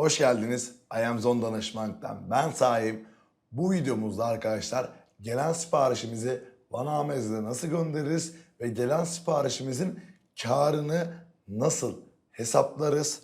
Hoş geldiniz. I am Zone Danışmanlık'tan ben sahip. Bu videomuzda arkadaşlar gelen siparişimizi Vanameze'de nasıl göndeririz ve gelen siparişimizin karını nasıl hesaplarız,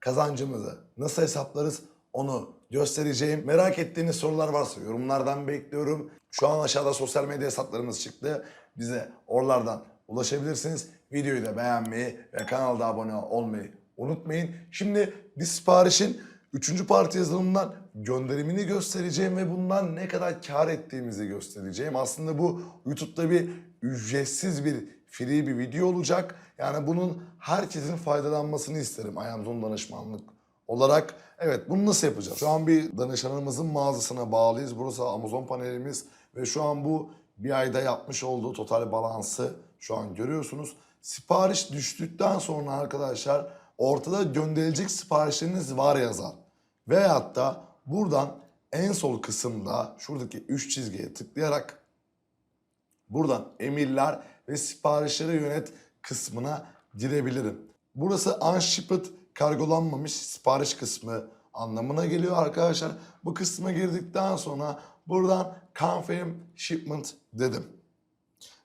kazancımızı nasıl hesaplarız onu göstereceğim. Merak ettiğiniz sorular varsa yorumlardan bekliyorum. Şu an aşağıda sosyal medya hesaplarımız çıktı. Bize oralardan ulaşabilirsiniz. Videoyu da beğenmeyi ve kanalda abone olmayı unutmayın. Şimdi bir siparişin 3. parti yazılımından gönderimini göstereceğim ve bundan ne kadar kar ettiğimizi göstereceğim. Aslında bu YouTube'da bir ücretsiz bir free bir video olacak. Yani bunun herkesin faydalanmasını isterim Ayamzon danışmanlık olarak. Evet bunu nasıl yapacağız? Şu an bir danışanımızın mağazasına bağlıyız. Burası Amazon panelimiz ve şu an bu bir ayda yapmış olduğu total balansı şu an görüyorsunuz. Sipariş düştükten sonra arkadaşlar ortada gönderilecek siparişleriniz var yazar. Veyahut da buradan en sol kısımda şuradaki 3 çizgiye tıklayarak buradan emirler ve siparişlere yönet kısmına girebilirim. Burası unshipped kargolanmamış sipariş kısmı anlamına geliyor arkadaşlar. Bu kısma girdikten sonra buradan confirm shipment dedim.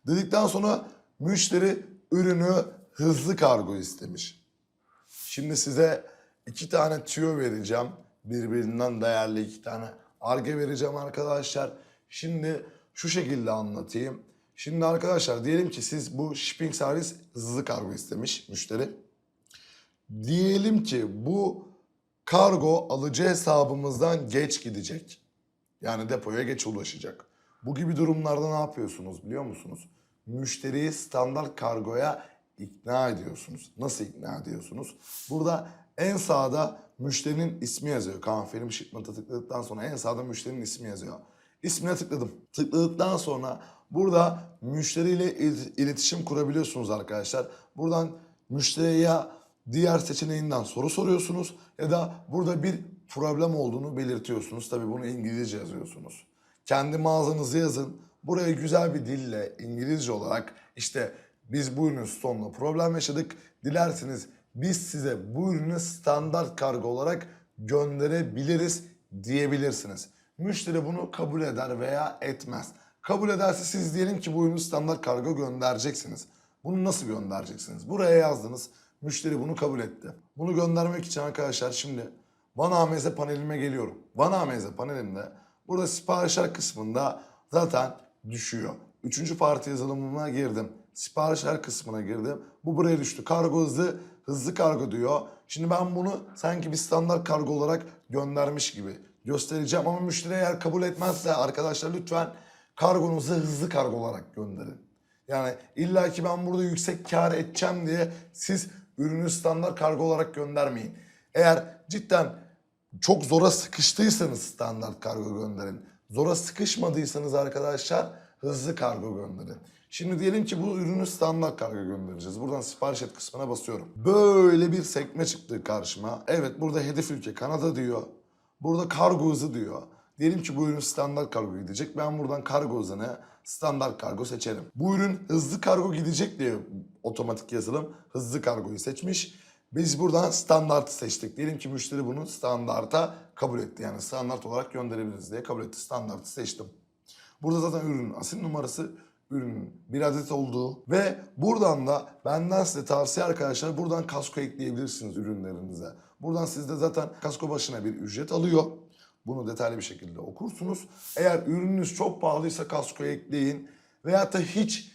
Dedikten sonra müşteri ürünü hızlı kargo istemiş. Şimdi size iki tane tüyo vereceğim. Birbirinden değerli iki tane arge vereceğim arkadaşlar. Şimdi şu şekilde anlatayım. Şimdi arkadaşlar diyelim ki siz bu shipping servis hızlı kargo istemiş müşteri. Diyelim ki bu kargo alıcı hesabımızdan geç gidecek. Yani depoya geç ulaşacak. Bu gibi durumlarda ne yapıyorsunuz biliyor musunuz? Müşteriyi standart kargoya ikna ediyorsunuz. Nasıl ikna ediyorsunuz? Burada en sağda müşterinin ismi yazıyor. Confirm Shipment'a tıkladıktan sonra en sağda müşterinin ismi yazıyor. İsmine tıkladım. Tıkladıktan sonra burada müşteriyle il- iletişim kurabiliyorsunuz arkadaşlar. Buradan müşteriye diğer seçeneğinden soru soruyorsunuz ya da burada bir problem olduğunu belirtiyorsunuz. Tabii bunu İngilizce yazıyorsunuz. Kendi mağazanızı yazın. Buraya güzel bir dille İngilizce olarak işte biz bu ürünün stoğunda problem yaşadık. Dilerseniz biz size bu ürünü standart kargo olarak gönderebiliriz diyebilirsiniz. Müşteri bunu kabul eder veya etmez. Kabul ederse siz diyelim ki bu ürünü standart kargo göndereceksiniz. Bunu nasıl göndereceksiniz? Buraya yazdınız. Müşteri bunu kabul etti. Bunu göndermek için arkadaşlar şimdi Vanameze panelime geliyorum. Vanameze panelinde burada siparişler kısmında zaten düşüyor. Üçüncü parti yazılımına girdim. Siparişler kısmına girdim. Bu buraya düştü. Kargo hızı, hızlı kargo diyor. Şimdi ben bunu sanki bir standart kargo olarak göndermiş gibi göstereceğim. Ama müşteri eğer kabul etmezse arkadaşlar lütfen kargonuzu hızlı kargo olarak gönderin. Yani illa ki ben burada yüksek kar edeceğim diye siz ürünü standart kargo olarak göndermeyin. Eğer cidden çok zora sıkıştıysanız standart kargo gönderin. Zora sıkışmadıysanız arkadaşlar hızlı kargo gönderin. Şimdi diyelim ki bu ürünü standart kargo göndereceğiz. Buradan sipariş et kısmına basıyorum. Böyle bir sekme çıktı karşıma. Evet burada hedef ülke Kanada diyor. Burada kargo hızı diyor. Diyelim ki bu ürün standart kargo gidecek. Ben buradan kargo hızını standart kargo seçerim. Bu ürün hızlı kargo gidecek diye otomatik yazılım hızlı kargoyu seçmiş. Biz buradan standartı seçtik. Diyelim ki müşteri bunu standarta kabul etti. Yani standart olarak gönderebiliriz diye kabul etti. Standartı seçtim. Burada zaten ürünün asil numarası, ürünün bir adet olduğu ve buradan da benden size tavsiye arkadaşlar buradan kasko ekleyebilirsiniz ürünlerinize. Buradan sizde zaten kasko başına bir ücret alıyor. Bunu detaylı bir şekilde okursunuz. Eğer ürününüz çok pahalıysa kasko ekleyin. Veyahut da hiç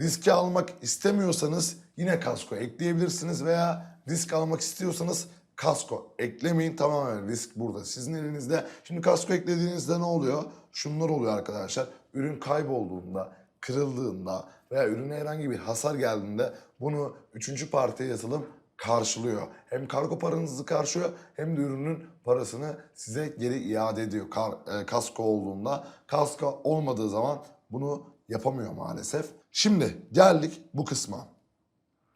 riski almak istemiyorsanız yine kasko ekleyebilirsiniz veya risk almak istiyorsanız kasko eklemeyin. Tamamen risk burada sizin elinizde. Şimdi kasko eklediğinizde ne oluyor? Şunlar oluyor arkadaşlar. Ürün kaybolduğunda, kırıldığında veya ürüne herhangi bir hasar geldiğinde bunu üçüncü partiye yazılım karşılıyor. Hem kargo paranızı karşılıyor hem de ürünün parasını size geri iade ediyor kar, e, kasko olduğunda. Kasko olmadığı zaman bunu yapamıyor maalesef. Şimdi geldik bu kısma.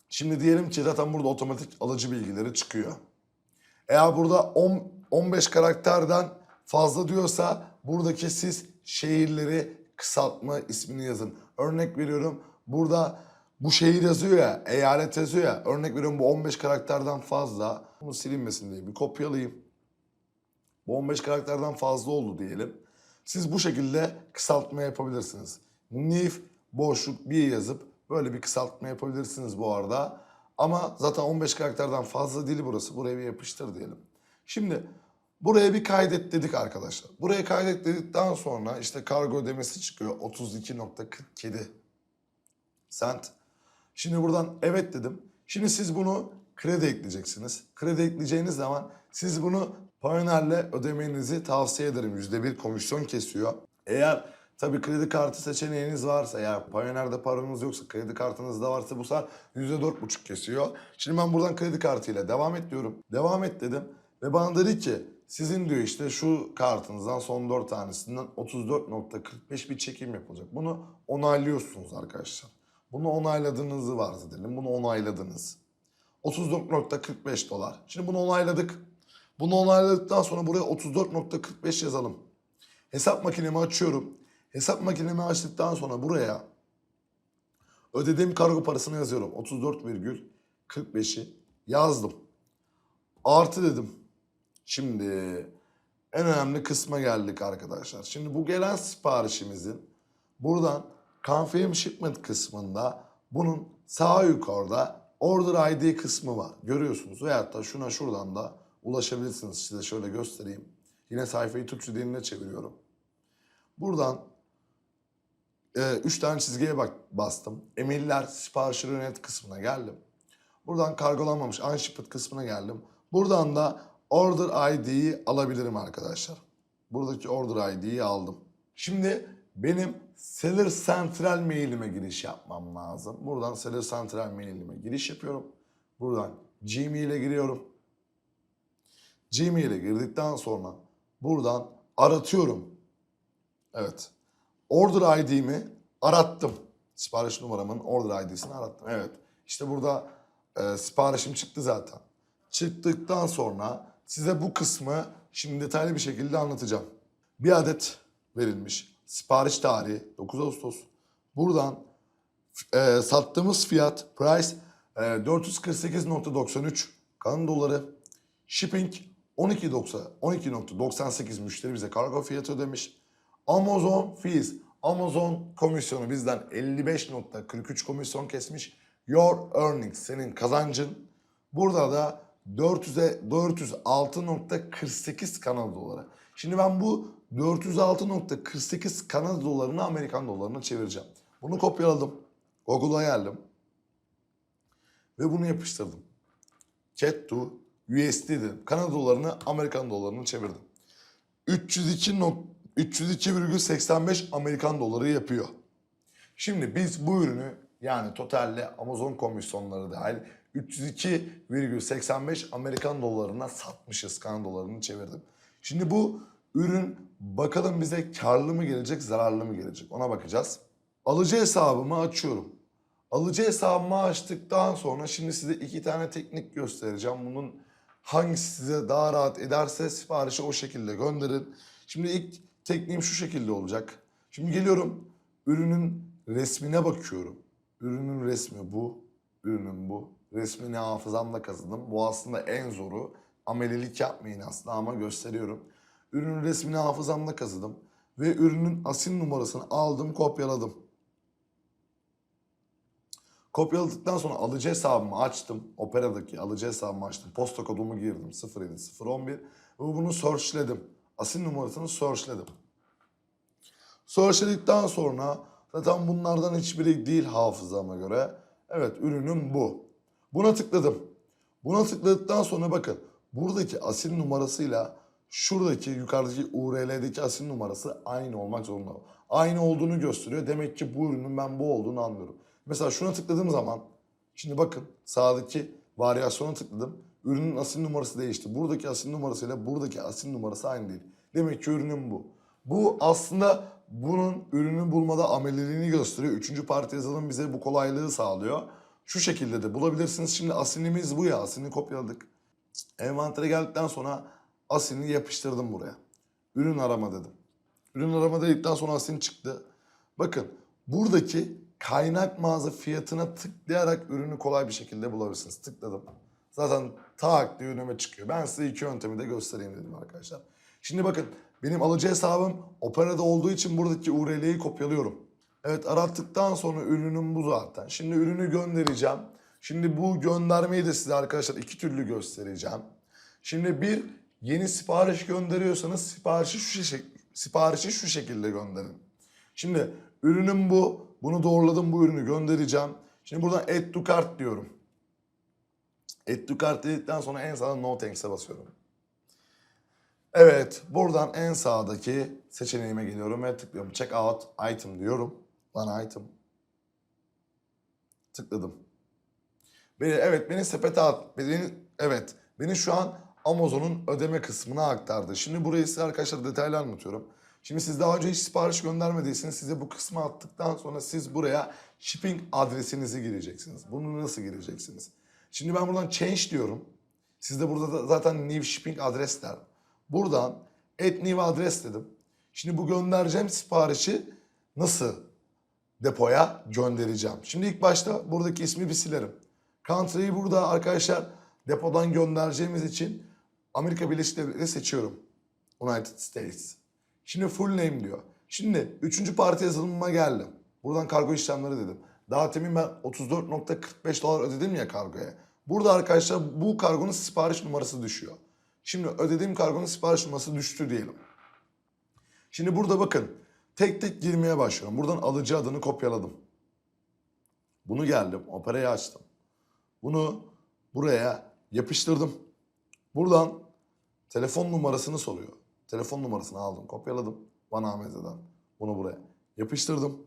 Şimdi diyelim ki zaten burada otomatik alıcı bilgileri çıkıyor. Eğer burada 10, 15 karakterden fazla diyorsa buradaki siz şehirleri kısaltma ismini yazın. Örnek veriyorum burada bu şehir yazıyor ya, eyalet yazıyor ya. Örnek veriyorum bu 15 karakterden fazla. Bunu silinmesin diye bir kopyalayayım. Bu 15 karakterden fazla oldu diyelim. Siz bu şekilde kısaltma yapabilirsiniz. Nif boşluk bir yazıp böyle bir kısaltma yapabilirsiniz bu arada. Ama zaten 15 karakterden fazla değil burası. Buraya bir yapıştır diyelim. Şimdi buraya bir kaydet dedik arkadaşlar. Buraya kaydet dedikten sonra işte kargo ödemesi çıkıyor 32.47 cent. Şimdi buradan evet dedim. Şimdi siz bunu kredi ekleyeceksiniz. Kredi ekleyeceğiniz zaman siz bunu Payoneer'le ödemenizi tavsiye ederim. %1 komisyon kesiyor. Eğer tabii kredi kartı seçeneğiniz varsa eğer Payoneer'de paranız yoksa kredi kartınız da varsa bu sefer %4,5 kesiyor. Şimdi ben buradan kredi kartıyla devam et diyorum. Devam et dedim ve bana dedi ki sizin diyor işte şu kartınızdan son 4 tanesinden 34.45 bir çekim yapılacak. Bunu onaylıyorsunuz arkadaşlar. Bunu onayladığınızı varsa edelim. Bunu onayladınız. 34.45 dolar. Şimdi bunu onayladık. Bunu onayladıktan sonra buraya 34.45 yazalım. Hesap makinemi açıyorum. Hesap makinemi açtıktan sonra buraya ödediğim kargo parasını yazıyorum. 34,45'i yazdım. Artı dedim. Şimdi en önemli kısma geldik arkadaşlar. Şimdi bu gelen siparişimizin buradan confirm shipment kısmında bunun sağ yukarıda order ID kısmı var. Görüyorsunuz. Veyahut da şuna şuradan da ulaşabilirsiniz. Size şöyle göstereyim. Yine sayfayı Türkçe diline çeviriyorum. Buradan e, üç tane çizgiye bak bastım. Emirler siparişleri yönet kısmına geldim. Buradan kargolanmamış unshipped kısmına geldim. Buradan da order ID'yi alabilirim arkadaşlar. Buradaki order ID'yi aldım. Şimdi benim Seller Central mailime giriş yapmam lazım. Buradan Seller Central mailime giriş yapıyorum. Buradan Gmail'e giriyorum. Gmail'e girdikten sonra buradan aratıyorum. Evet. Order ID'mi arattım. Sipariş numaramın order ID'sini arattım. Evet. İşte burada e, siparişim çıktı zaten. Çıktıktan sonra size bu kısmı şimdi detaylı bir şekilde anlatacağım. Bir adet verilmiş. Sipariş tarihi 9 Ağustos. Buradan e, sattığımız fiyat price e, 448.93 kanun doları. Shipping 12.90 12.98 müşteri bize kargo fiyatı ödemiş. Amazon fees Amazon komisyonu bizden 55.43 komisyon kesmiş. Your earnings senin kazancın. Burada da 400'e 406.48 Kanada doları. Şimdi ben bu 406.48 Kanada dolarını Amerikan dolarına çevireceğim. Bunu kopyaladım. Google'a geldim. Ve bunu yapıştırdım. Cat to USD dedim. Kanada dolarını Amerikan dolarına çevirdim. 302 nok- 302,85 Amerikan doları yapıyor. Şimdi biz bu ürünü yani totalde Amazon komisyonları dahil 302,85 Amerikan dolarına satmışız. Kanada dolarını çevirdim. Şimdi bu ürün bakalım bize karlı mı gelecek, zararlı mı gelecek ona bakacağız. Alıcı hesabımı açıyorum. Alıcı hesabımı açtıktan sonra şimdi size iki tane teknik göstereceğim. Bunun hangisi size daha rahat ederse siparişi o şekilde gönderin. Şimdi ilk tekniğim şu şekilde olacak. Şimdi geliyorum ürünün resmine bakıyorum. Ürünün resmi bu, ürünün bu. Resmini hafızamda kazıdım. Bu aslında en zoru. Amelilik yapmayın aslında ama gösteriyorum. Ürünün resmini hafızamda kazıdım. Ve ürünün asil numarasını aldım, kopyaladım. Kopyaladıktan sonra alıcı hesabımı açtım. Opera'daki alıcı hesabımı açtım. Posta kodumu girdim 07011 ve bunu searchledim. Asil numarasını searchledim. Searchledikten sonra zaten bunlardan hiçbiri değil hafızama göre. Evet ürünüm bu. Buna tıkladım. Buna tıkladıktan sonra bakın buradaki asil numarasıyla şuradaki yukarıdaki URL'deki asil numarası aynı olmak zorunda. Aynı olduğunu gösteriyor. Demek ki bu ürünün ben bu olduğunu anlıyorum. Mesela şuna tıkladığım zaman şimdi bakın sağdaki varyasyona tıkladım. Ürünün asil numarası değişti. Buradaki asil numarasıyla buradaki asil numarası aynı değil. Demek ki ürünüm bu. Bu aslında bunun ürünü bulmada ameliliğini gösteriyor. Üçüncü parti yazılım bize bu kolaylığı sağlıyor. Şu şekilde de bulabilirsiniz. Şimdi asilimiz bu ya. Asilini kopyaladık. Envantere geldikten sonra asilini yapıştırdım buraya. Ürün arama dedim. Ürün arama dedikten sonra asil çıktı. Bakın buradaki kaynak mağaza fiyatına tıklayarak ürünü kolay bir şekilde bulabilirsiniz. Tıkladım. Zaten tak diye önüme çıkıyor. Ben size iki yöntemi de göstereyim dedim arkadaşlar. Şimdi bakın benim alıcı hesabım Opera'da olduğu için buradaki URL'yi kopyalıyorum. Evet arattıktan sonra ürünüm bu zaten. Şimdi ürünü göndereceğim. Şimdi bu göndermeyi de size arkadaşlar iki türlü göstereceğim. Şimdi bir yeni sipariş gönderiyorsanız siparişi şu, şek- siparişi şu şekilde gönderin. Şimdi ürünüm bu. Bunu doğruladım bu ürünü göndereceğim. Şimdi buradan add to cart diyorum. Add to cart dedikten sonra en sağda no thanks'e basıyorum. Evet buradan en sağdaki seçeneğime geliyorum ve tıklıyorum. Check out item diyorum. Bana item. Tıkladım. Beni, evet beni sepete at. Beni, evet beni şu an Amazon'un ödeme kısmına aktardı. Şimdi burayı size arkadaşlar detaylı anlatıyorum. Şimdi siz daha önce hiç sipariş göndermediyseniz size bu kısmı attıktan sonra siz buraya shipping adresinizi gireceksiniz. Bunu nasıl gireceksiniz? Şimdi ben buradan change diyorum. Sizde burada da zaten new shipping adres der. Buradan add new adres dedim. Şimdi bu göndereceğim siparişi nasıl depoya göndereceğim. Şimdi ilk başta buradaki ismi bir silerim. Country'yi burada arkadaşlar depodan göndereceğimiz için Amerika Birleşik Devletleri seçiyorum. United States. Şimdi full name diyor. Şimdi üçüncü parti yazılımıma geldim. Buradan kargo işlemleri dedim. Daha temin ben 34.45 dolar ödedim ya kargoya. Burada arkadaşlar bu kargonun sipariş numarası düşüyor. Şimdi ödediğim kargonun sipariş numarası düştü diyelim. Şimdi burada bakın tek tek girmeye başlıyorum. Buradan alıcı adını kopyaladım. Bunu geldim operayı açtım. Bunu buraya yapıştırdım. Buradan telefon numarasını soruyor. Telefon numarasını aldım, kopyaladım. Bana Ahmet'den. Bunu buraya yapıştırdım.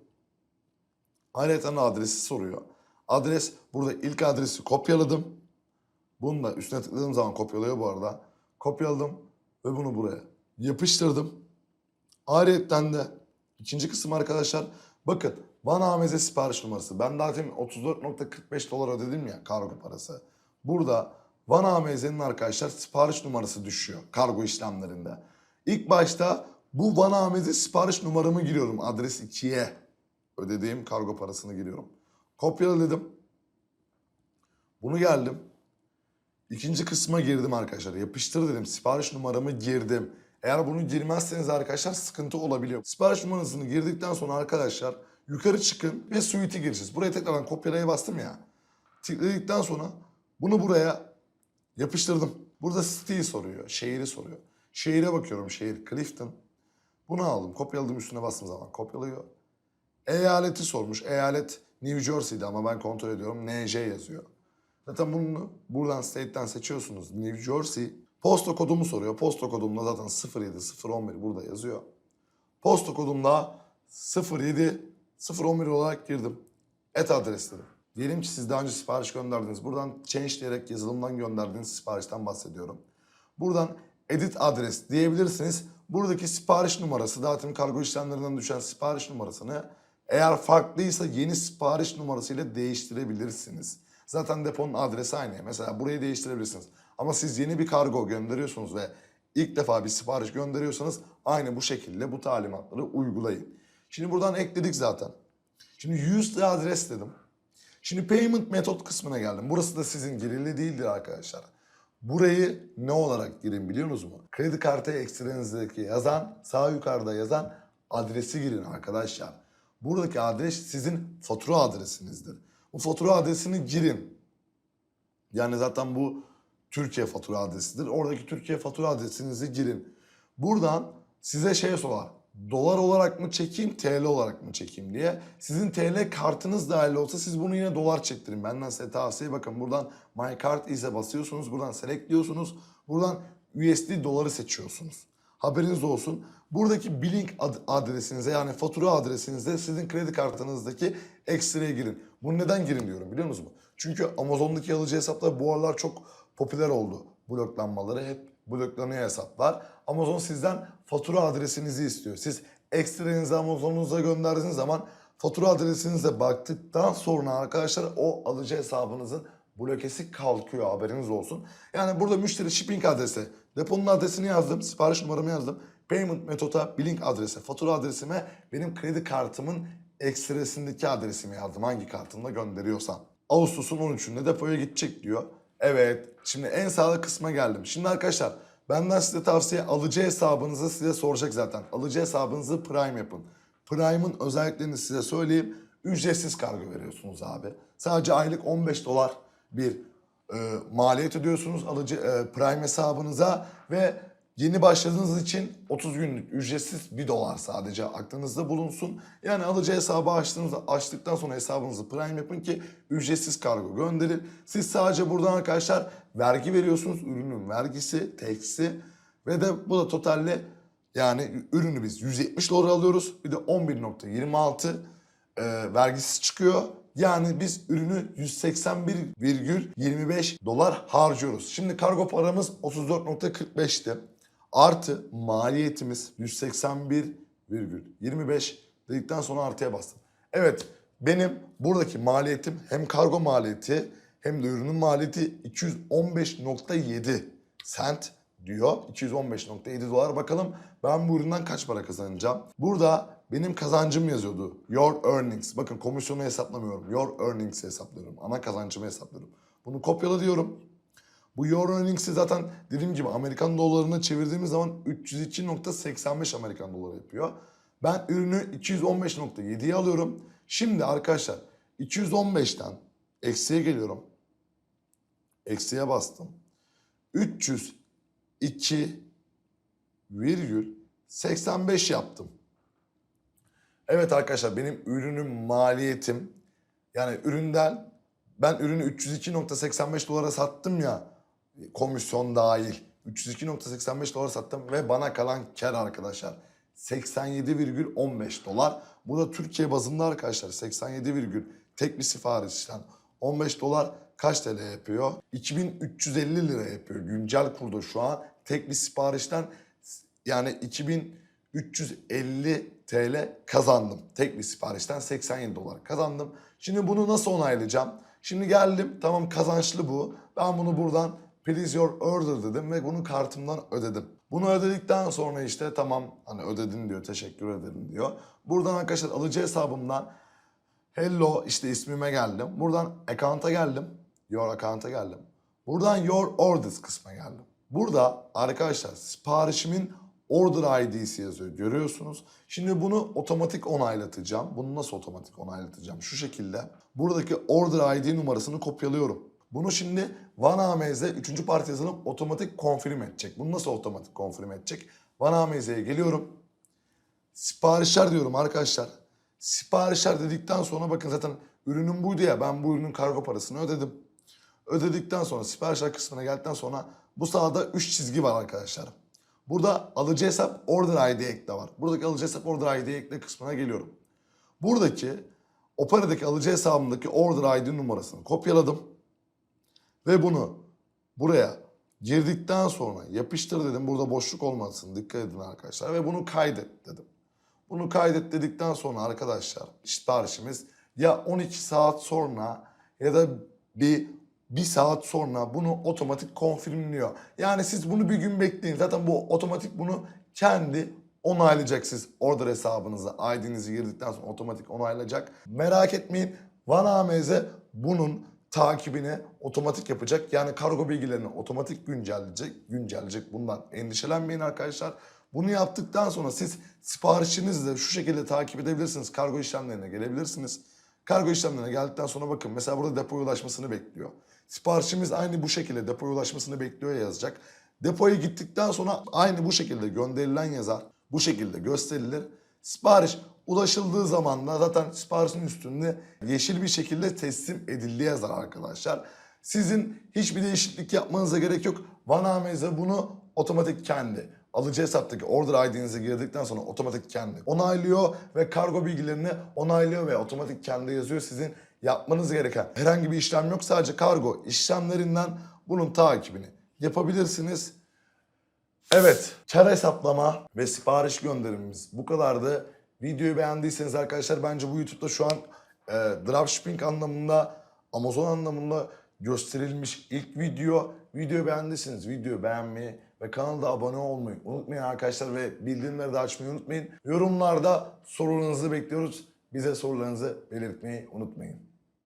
Ayrıca adresi soruyor. Adres, burada ilk adresi kopyaladım. Bunu da üstüne tıkladığım zaman kopyalıyor bu arada. Kopyaladım ve bunu buraya yapıştırdım. Ayrıca de ikinci kısım arkadaşlar. Bakın Van Ameze sipariş numarası. Ben daha demin 34.45 dolar ödedim ya kargo parası. Burada Van Ameze'nin arkadaşlar sipariş numarası düşüyor kargo işlemlerinde. İlk başta bu Van Ameze sipariş numaramı giriyorum adres 2'ye. Ödediğim kargo parasını giriyorum. Kopyala dedim. Bunu geldim. İkinci kısma girdim arkadaşlar. Yapıştır dedim. Sipariş numaramı girdim. Eğer bunu girmezseniz arkadaşlar sıkıntı olabiliyor. Sipariş numarasını girdikten sonra arkadaşlar yukarı çıkın ve suite'i gireceğiz. Buraya tekrardan kopyalaya bastım ya. Tıkladıktan sonra bunu buraya yapıştırdım. Burada city'yi soruyor. Şehri soruyor. Şehire bakıyorum. Şehir Clifton. Bunu aldım. Kopyaladım üstüne bastığım zaman kopyalıyor. Eyaleti sormuş. Eyalet New Jersey'di ama ben kontrol ediyorum. NJ yazıyor. Zaten bunu buradan state'den seçiyorsunuz. New Jersey. Posta kodumu soruyor. Posta kodumda zaten 07 011 burada yazıyor. Posta kodumda 07 011 olarak girdim. Et adres dedim. Diyelim ki siz daha önce sipariş gönderdiniz. Buradan change diyerek yazılımdan gönderdiğiniz siparişten bahsediyorum. Buradan edit adres diyebilirsiniz. Buradaki sipariş numarası, dağıtım kargo işlemlerinden düşen sipariş numarasını eğer farklıysa yeni sipariş numarasıyla değiştirebilirsiniz. Zaten deponun adresi aynı. Mesela burayı değiştirebilirsiniz. Ama siz yeni bir kargo gönderiyorsunuz ve ilk defa bir sipariş gönderiyorsanız aynı bu şekilde bu talimatları uygulayın. Şimdi buradan ekledik zaten. Şimdi use the adres dedim. Şimdi payment metot kısmına geldim. Burası da sizin girili değildir arkadaşlar. Burayı ne olarak girin biliyor musunuz mu? Kredi kartı ekstrenizdeki yazan, sağ yukarıda yazan adresi girin arkadaşlar. Buradaki adres sizin fatura adresinizdir. Bu fatura adresini girin. Yani zaten bu Türkiye fatura adresidir. Oradaki Türkiye fatura adresinizi girin. Buradan size şey sorar. Dolar olarak mı çekeyim, TL olarak mı çekeyim diye. Sizin TL kartınız dahil olsa siz bunu yine dolar çektirin. Benden size tavsiye bakın buradan My Card is'e basıyorsunuz. Buradan select diyorsunuz. Buradan USD doları seçiyorsunuz. Haberiniz olsun. Buradaki billing ad- adresinize yani fatura adresinize sizin kredi kartınızdaki ekstraya girin. Bunu neden girin diyorum biliyor musunuz? Çünkü Amazon'daki alıcı hesaplar bu aralar çok popüler oldu. Bloklanmaları hep bloklanıyor hesaplar. Amazon sizden fatura adresinizi istiyor. Siz ekstrenizi Amazon'unuza gönderdiğiniz zaman fatura adresinize baktıktan sonra arkadaşlar o alıcı hesabınızın blokesi kalkıyor haberiniz olsun. Yani burada müşteri shipping adresi, deponun adresini yazdım, sipariş numaramı yazdım. Payment metoda, billing adresi, fatura adresime benim kredi kartımın ekstresindeki adresimi yazdım. Hangi kartımla gönderiyorsam. Ağustos'un 13'ünde depoya gidecek diyor. Evet. Şimdi en sağlık kısma geldim. Şimdi arkadaşlar benden size tavsiye alıcı hesabınızı size soracak zaten. Alıcı hesabınızı Prime yapın. Prime'ın özelliklerini size söyleyeyim. Ücretsiz kargo veriyorsunuz abi. Sadece aylık 15 dolar bir e, maliyet ödüyorsunuz alıcı e, Prime hesabınıza ve yeni başladığınız için 30 günlük ücretsiz 1 dolar sadece aklınızda bulunsun. Yani alıcı hesabı açtığınız, açtıktan sonra hesabınızı Prime yapın ki ücretsiz kargo gönderin. Siz sadece buradan arkadaşlar vergi veriyorsunuz. Ürünün vergisi, teksi ve de bu da totalle yani ürünü biz 170 dolar alıyoruz. Bir de 11.26 e, vergisi çıkıyor. Yani biz ürünü 181,25 dolar harcıyoruz. Şimdi kargo paramız 34.45'ti. Artı maliyetimiz 181,25 dedikten sonra artıya bastım. Evet benim buradaki maliyetim hem kargo maliyeti hem de ürünün maliyeti 215.7 sent diyor. 215.7 dolar. Bakalım ben bu üründen kaç para kazanacağım? Burada benim kazancım yazıyordu. Your earnings. Bakın komisyonu hesaplamıyorum. Your earnings hesaplıyorum. Ana kazancımı hesaplıyorum. Bunu kopyala diyorum. Bu Your Earnings'i zaten dediğim gibi Amerikan dolarına çevirdiğimiz zaman 302.85 Amerikan doları yapıyor. Ben ürünü 215.7'ye alıyorum. Şimdi arkadaşlar 215'ten eksiye geliyorum. Eksiye bastım. 302,85 yaptım. Evet arkadaşlar benim ürünün maliyetim yani üründen ben ürünü 302.85 dolara sattım ya komisyon dahil 302.85 dolara sattım ve bana kalan kar arkadaşlar 87,15 dolar. Bu da Türkiye bazında arkadaşlar 87, virgül tek bir siparişten 15 dolar kaç TL yapıyor? 2350 lira yapıyor güncel kurda şu an tek bir siparişten yani 2350 TL kazandım. Tek bir siparişten 87 dolar kazandım. Şimdi bunu nasıl onaylayacağım? Şimdi geldim tamam kazançlı bu. Ben bunu buradan please your order dedim ve bunu kartımdan ödedim. Bunu ödedikten sonra işte tamam hani ödedin diyor teşekkür ederim diyor. Buradan arkadaşlar alıcı hesabımdan hello işte ismime geldim. Buradan account'a geldim. Your account'a geldim. Buradan your orders kısmına geldim. Burada arkadaşlar siparişimin order ID'si yazıyor görüyorsunuz. Şimdi bunu otomatik onaylatacağım. Bunu nasıl otomatik onaylatacağım? Şu şekilde. Buradaki order ID numarasını kopyalıyorum. Bunu şimdi OneAMZ'e 3. parti yazılım otomatik konfirm edecek. Bunu nasıl otomatik konfirm edecek? OneAMZ'ye geliyorum. Siparişler diyorum arkadaşlar. Siparişler dedikten sonra bakın zaten ürünüm buydu ya ben bu ürünün kargo parasını ödedim. Ödedikten sonra siparişler kısmına geldikten sonra bu sağda 3 çizgi var arkadaşlar. Burada alıcı hesap order ID ekle var. Buradaki alıcı hesap order ID ekle kısmına geliyorum. Buradaki Opera'daki alıcı hesabımdaki order ID numarasını kopyaladım. Ve bunu buraya girdikten sonra yapıştır dedim. Burada boşluk olmasın dikkat edin arkadaşlar. Ve bunu kaydet dedim. Bunu kaydet dedikten sonra arkadaşlar siparişimiz ya 12 saat sonra ya da bir bir saat sonra bunu otomatik konfirmliyor. Yani siz bunu bir gün bekleyin. Zaten bu otomatik bunu kendi onaylayacak siz order hesabınıza ID'nizi girdikten sonra otomatik onaylayacak. Merak etmeyin. VanAMZ bunun takibini otomatik yapacak. Yani kargo bilgilerini otomatik güncelleyecek. Güncelleyecek. Bundan endişelenmeyin arkadaşlar. Bunu yaptıktan sonra siz siparişinizi de şu şekilde takip edebilirsiniz. Kargo işlemlerine gelebilirsiniz. Kargo işlemlerine geldikten sonra bakın mesela burada depoya ulaşmasını bekliyor. Siparişimiz aynı bu şekilde depoya ulaşmasını bekliyor yazacak. Depoya gittikten sonra aynı bu şekilde gönderilen yazar. Bu şekilde gösterilir. Sipariş ulaşıldığı zaman da zaten siparişin üstünde yeşil bir şekilde teslim edildi yazar arkadaşlar. Sizin hiçbir değişiklik yapmanıza gerek yok. VanAMZ bunu otomatik kendi alıcı hesaptaki order ID'nizi girdikten sonra otomatik kendi onaylıyor ve kargo bilgilerini onaylıyor ve otomatik kendi yazıyor. Sizin yapmanız gereken herhangi bir işlem yok. Sadece kargo işlemlerinden bunun takibini yapabilirsiniz. Evet, kar hesaplama ve sipariş gönderimimiz bu kadardı. Videoyu beğendiyseniz arkadaşlar bence bu YouTube'da şu an e, dropshipping anlamında, Amazon anlamında gösterilmiş ilk video. Videoyu beğendiyseniz videoyu beğenmeyi ve kanalda abone olmayı unutmayın arkadaşlar ve bildirimleri de açmayı unutmayın. Yorumlarda sorularınızı bekliyoruz. Bize sorularınızı belirtmeyi unutmayın.